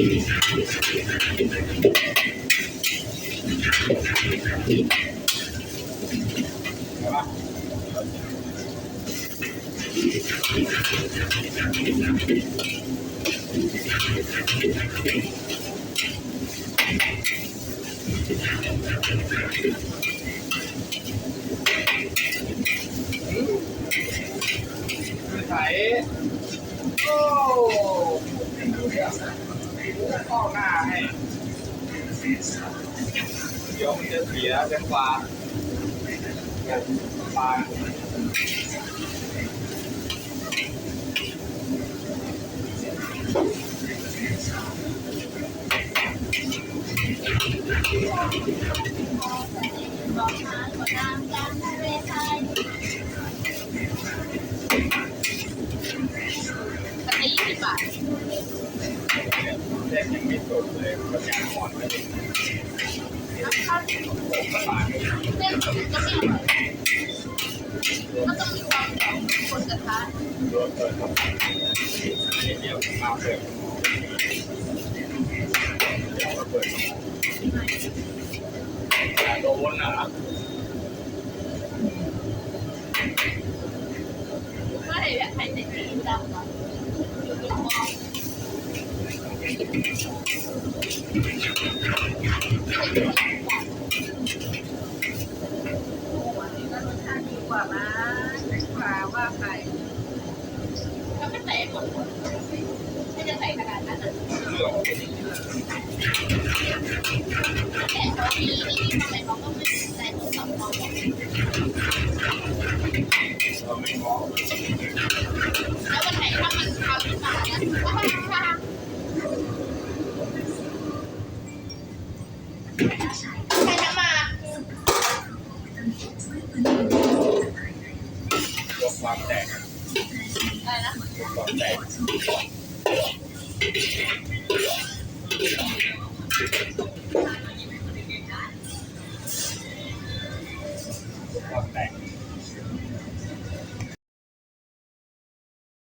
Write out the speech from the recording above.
Đấy. Oh. ณเอาเลยไปมันจะได้ไหนอะไถโอ้เข้าหน้าให้เดี๋ยวมันจะเสียแตงกวาปลาป แรกยังไม่จบเลยปัญญาอ่อนเลยถ้าผมก็ตายเส้นก็ไม่อร่อยก็ต้องมีความหองคนกระทะ โดนเปิดครับนี่เดียวมาเปิดเดี๋ยวมาเปิดอย่าโดนนะ ไม่อยากให้ใส่สีดำอะกว่ามาขวาว่าใครก็ ไม่ใส่หมดไม่จะใส่ขนาดนั้นอะเรื่อ ตัวความแตก อะไรนะ ตัวความแตกตัวความแตก